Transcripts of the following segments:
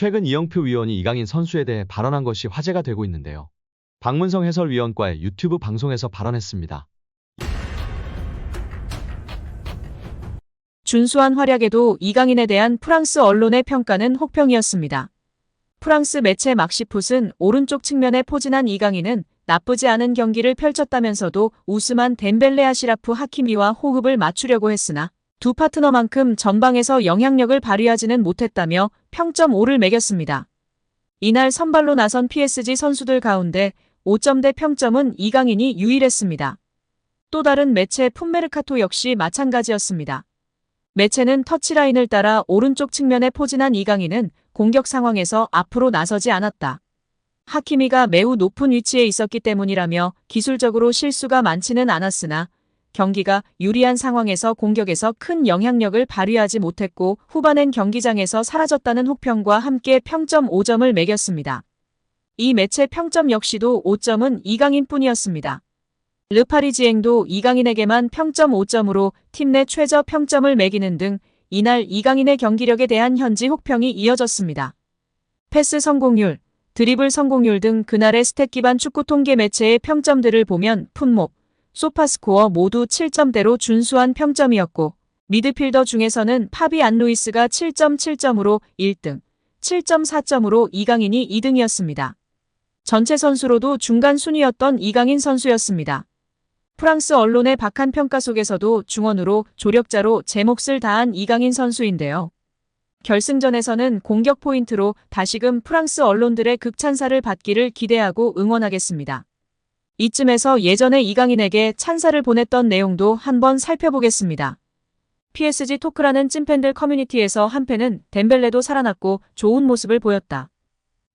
최근 이영표 위원이 이강인 선수에 대해 발언한 것이 화제가 되고 있는데요. 박문성 해설위원과의 유튜브 방송에서 발언했습니다. 준수한 활약에도 이강인에 대한 프랑스 언론의 평가는 혹평이었습니다. 프랑스 매체 막시풋은 오른쪽 측면에 포진한 이강인은 나쁘지 않은 경기를 펼쳤다면서도 우스만 덴벨레 아시라프 하키미와 호흡을 맞추려고 했으나 두 파트너만큼 전방에서 영향력을 발휘하지는 못했다며 평점 5를 매겼습니다. 이날 선발로 나선 PSG 선수들 가운데 5점대 평점은 이강인이 유일했습니다. 또 다른 매체 풋메르카토 역시 마찬가지였습니다. 매체는 터치라인을 따라 오른쪽 측면에 포진한 이강인은 공격 상황에서 앞으로 나서지 않았다. 하키미가 매우 높은 위치에 있었기 때문이라며 기술적으로 실수가 많지는 않았으나 경기가 유리한 상황에서 공격에서 큰 영향력을 발휘하지 못했고 후반엔 경기장에서 사라졌다는 혹평과 함께 평점 5점을 매겼습니다. 이 매체 평점 역시도 5점은 이강인 뿐이었습니다. 르파리지앵도 이강인에게만 평점 5점으로 팀 내 최저 평점을 매기는 등 이날 이강인의 경기력에 대한 현지 혹평이 이어졌습니다. 패스 성공률, 드리블 성공률 등 그날의 스탯 기반 축구 통계 매체의 평점들을 보면 풋몹, 소파스코어 모두 7점대로 준수한 평점이었고 미드필더 중에서는 파비 안루이스가 7.7점으로 1등, 7.4점으로 이강인이 2등이었습니다. 전체 선수로도 중간 순위였던 이강인 선수였습니다. 프랑스 언론의 박한 평가 속에서도 중원으로 조력자로 제 몫을 다한 이강인 선수인데요. 결승전에서는 공격 포인트로 다시금 프랑스 언론들의 극찬사를 받기를 기대하고 응원하겠습니다. 이쯤에서 예전에 이강인에게 찬사를 보냈던 내용도 한번 살펴보겠습니다. PSG 토크라는 찐팬들 커뮤니티에서 한 팬은 덴벨레도 살아났고 좋은 모습을 보였다.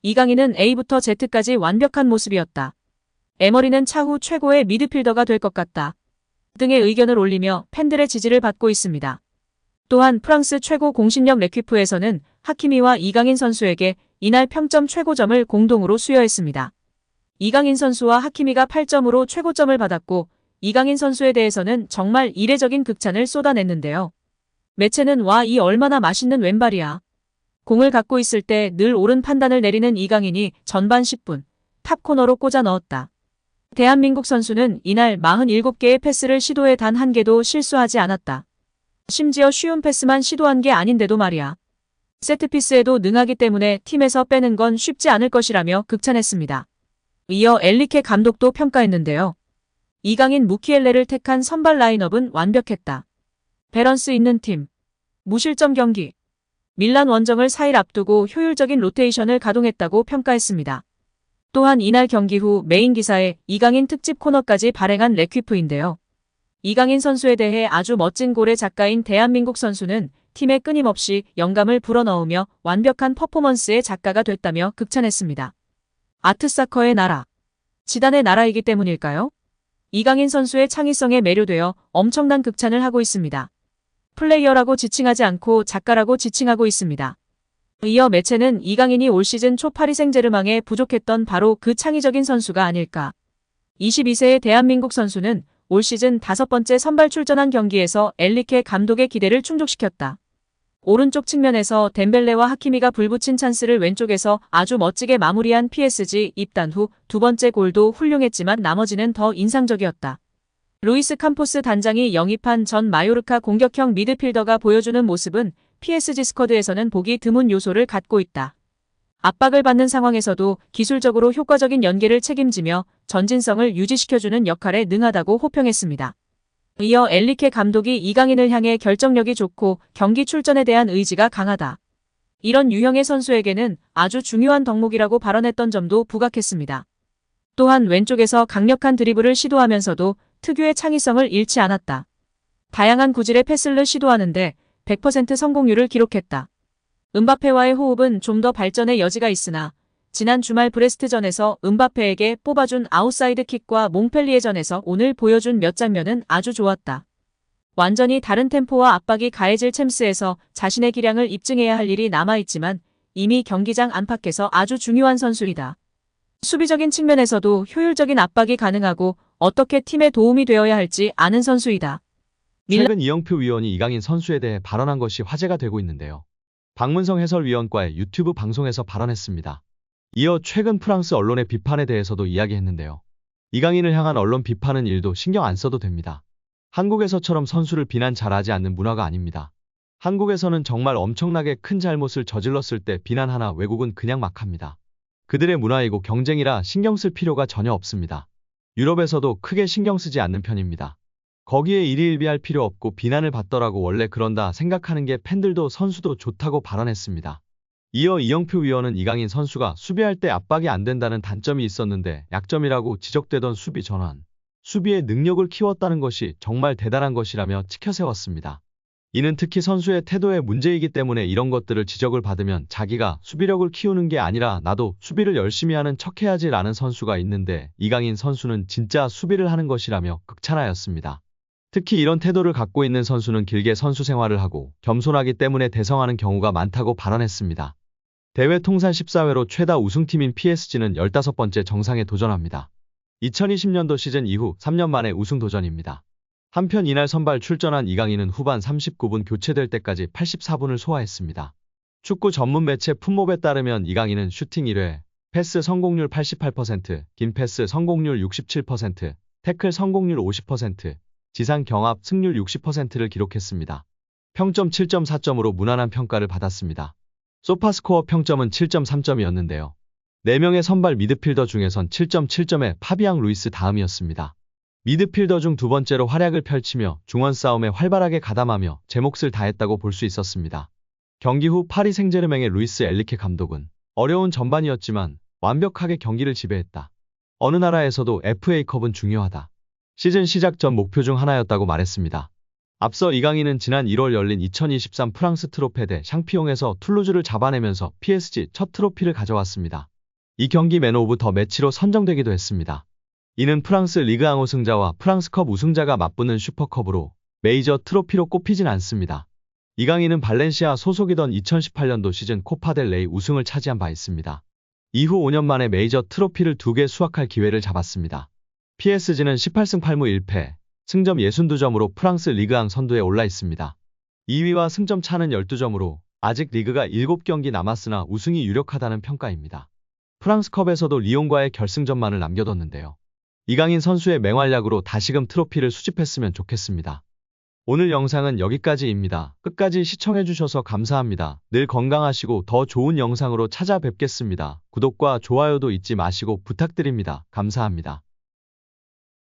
이강인은 A부터 Z까지 완벽한 모습이었다. 에머리는 차후 최고의 미드필더가 될 것 같다. 등의 의견을 올리며 팬들의 지지를 받고 있습니다. 또한 프랑스 최고 공신력 레퀴프에서는 하키미와 이강인 선수에게 이날 평점 최고점을 공동으로 수여했습니다. 이강인 선수와 하키미가 8점으로 최고점을 받았고 이강인 선수에 대해서는 정말 이례적인 극찬을 쏟아냈는데요. 매체는 와 이 얼마나 맛있는 왼발이야. 공을 갖고 있을 때 늘 옳은 판단을 내리는 이강인이 전반 10분 탑 코너로 꽂아 넣었다. 대한민국 선수는 이날 47개의 패스를 시도해 단 한 개도 실수하지 않았다. 심지어 쉬운 패스만 시도한 게 아닌데도 말이야. 세트피스에도 능하기 때문에 팀에서 빼는 건 쉽지 않을 것이라며 극찬했습니다. 이어 엘리케 감독도 평가했는데요. 이강인 무키엘레를 택한 선발 라인업은 완벽했다. 밸런스 있는 팀. 무실점 경기. 밀란 원정을 4일 앞두고 효율적인 로테이션을 가동했다고 평가했습니다. 또한 이날 경기 후 메인 기사에 이강인 특집 코너까지 발행한 레퀴프인데요. 이강인 선수에 대해 아주 멋진 골의 작가인 대한민국 선수는 팀에 끊임없이 영감을 불어넣으며 완벽한 퍼포먼스의 작가가 됐다며 극찬했습니다. 아트사커의 나라. 지단의 나라이기 때문일까요? 이강인 선수의 창의성에 매료되어 엄청난 극찬을 하고 있습니다. 플레이어라고 지칭하지 않고 작가라고 지칭하고 있습니다. 이어 매체는 이강인이 올 시즌 초 파리 생제르망에 부족했던 바로 그 창의적인 선수가 아닐까. 22세의 대한민국 선수는 올 시즌 다섯 번째 선발 출전한 경기에서 엘리케 감독의 기대를 충족시켰다. 오른쪽 측면에서 덴벨레와 하키미가 불붙인 찬스를 왼쪽에서 아주 멋지게 마무리한 PSG 입단 후 두 번째 골도 훌륭했지만 나머지는 더 인상적이었다. 루이스 캄포스 단장이 영입한 전 마요르카 공격형 미드필더가 보여주는 모습은 PSG 스쿼드에서는 보기 드문 요소를 갖고 있다. 압박을 받는 상황에서도 기술적으로 효과적인 연계를 책임지며 전진성을 유지시켜주는 역할에 능하다고 호평했습니다. 이어 엘리케 감독이 이강인을 향해 결정력이 좋고 경기 출전에 대한 의지가 강하다. 이런 유형의 선수에게는 아주 중요한 덕목이라고 발언했던 점도 부각했습니다. 또한 왼쪽에서 강력한 드리블을 시도하면서도 특유의 창의성을 잃지 않았다. 다양한 구질의 패스를 시도하는데 100% 성공률을 기록했다. 은바페와의 호흡은 좀 더 발전의 여지가 있으나 지난 주말 브레스트전에서 은바페에게 뽑아준 아웃사이드 킥과 몽펠리에전에서 오늘 보여준 몇 장면은 아주 좋았다. 완전히 다른 템포와 압박이 가해질 챔스에서 자신의 기량을 입증해야 할 일이 남아있지만 이미 경기장 안팎에서 아주 중요한 선수이다. 수비적인 측면에서도 효율적인 압박이 가능하고 어떻게 팀에 도움이 되어야 할지 아는 선수이다. 최근 이영표 위원이 이강인 선수에 대해 발언한 것이 화제가 되고 있는데요. 박문성 해설위원과의 유튜브 방송에서 발언했습니다. 이어 최근 프랑스 언론의 비판에 대해서도 이야기했는데요. 이강인을 향한 언론 비판은 일도 신경 안 써도 됩니다. 한국에서처럼 선수를 비난 잘하지 않는 문화가 아닙니다. 한국에서는 정말 엄청나게 큰 잘못을 저질렀을 때 비난하나 외국은 그냥 막 합니다. 그들의 문화이고 경쟁이라 신경 쓸 필요가 전혀 없습니다. 유럽에서도 크게 신경 쓰지 않는 편입니다. 거기에 일희일비할 필요 없고 비난을 받더라고 원래 그런다 생각하는 게 팬들도 선수도 좋다고 발언했습니다. 이어 이영표 위원은 이강인 선수가 수비할 때 압박이 안 된다는 단점이 있었는데 약점이라고 지적되던 수비 전환, 수비의 능력을 키웠다는 것이 정말 대단한 것이라며 치켜세웠습니다. 이는 특히 선수의 태도의 문제이기 때문에 이런 것들을 지적을 받으면 자기가 수비력을 키우는 게 아니라 나도 수비를 열심히 하는 척 해야지 라는 선수가 있는데 이강인 선수는 진짜 수비를 하는 것이라며 극찬하였습니다. 특히 이런 태도를 갖고 있는 선수는 길게 선수 생활을 하고 겸손하기 때문에 대성하는 경우가 많다고 발언했습니다. 대회 통산 14회로 최다 우승팀인 PSG는 15번째 정상에 도전합니다. 2020년도 시즌 이후 3년 만에 우승 도전입니다. 한편 이날 선발 출전한 이강인은 후반 39분 교체될 때까지 84분을 소화했습니다. 축구 전문 매체 품목에 따르면 이강인은 슈팅 1회, 패스 성공률 88%, 긴 패스 성공률 67%, 태클 성공률 50%, 지상 경합 승률 60%를 기록했습니다. 평점 7.4점으로 무난한 평가를 받았습니다. 소파스코어 평점은 7.3점이었는데요. 4명의 선발 미드필더 중에선 7.7점의 파비앙 루이스 다음이었습니다. 미드필더 중 두 번째로 활약을 펼치며 중원 싸움에 활발하게 가담하며 제 몫을 다했다고 볼 수 있었습니다. 경기 후 파리 생제르맹의 루이스 엘리케 감독은 어려운 전반이었지만 완벽하게 경기를 지배했다. 어느 나라에서도 FA컵은 중요하다. 시즌 시작 전 목표 중 하나였다고 말했습니다. 앞서 이강인은 지난 1월 열린 2023 프랑스 트로페 대 샹피용에서 툴루즈를 잡아내면서 PSG 첫 트로피를 가져왔습니다. 이 경기 맨 오브 더 매치로 선정되기도 했습니다. 이는 프랑스 리그 앙 우승자와 프랑스컵 우승자가 맞붙는 슈퍼컵으로 메이저 트로피로 꼽히진 않습니다. 이강인은 발렌시아 소속이던 2018년도 시즌 코파델 레이 우승을 차지한 바 있습니다. 이후 5년 만에 메이저 트로피를 두 개 수확할 기회를 잡았습니다. PSG는 18승 8무 1패, 승점 62점으로 프랑스 리그앙 선두에 올라 있습니다. 2위와 승점 차는 12점으로 아직 리그가 7경기 남았으나 우승이 유력하다는 평가입니다. 프랑스컵에서도 리옹과의 결승전만을 남겨뒀는데요. 이강인 선수의 맹활약으로 다시금 트로피를 수집했으면 좋겠습니다. 오늘 영상은 여기까지입니다. 끝까지 시청해주셔서 감사합니다. 늘 건강하시고 더 좋은 영상으로 찾아뵙겠습니다. 구독과 좋아요도 잊지 마시고 부탁드립니다. 감사합니다.